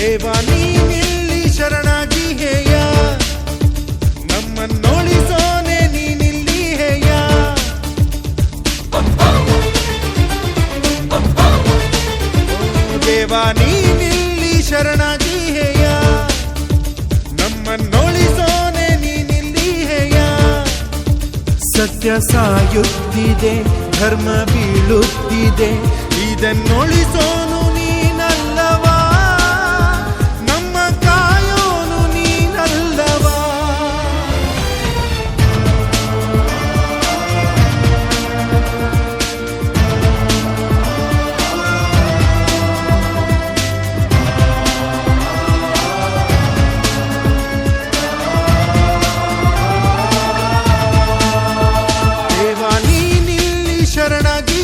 ದೇವ, ನೀನಿಲ್ಲಿ ಶರಣಾಗಿ ಹೇಯ. ನಮ್ಮನ್ನೊಳಿಸೋನೆ ನೀನಿಲ್ಲಿ ಹೇಯ. ದೇವ, ನೀನಿಲ್ಲಿ ಶರಣಾಗಿ ಹೇಯ. ನಮ್ಮನ್ನೊಳಿಸೋನೆ ನೀನಿಲ್ಲಿ ಹೇಯ. ಸತ್ಯ ಸಾಯುತ್ತಿದೆ, ಧರ್ಮ ಬೀಳುತ್ತಿದೆ ಇದನ್ನೊಳಿಸೋನು ಶರಣಾಗಿ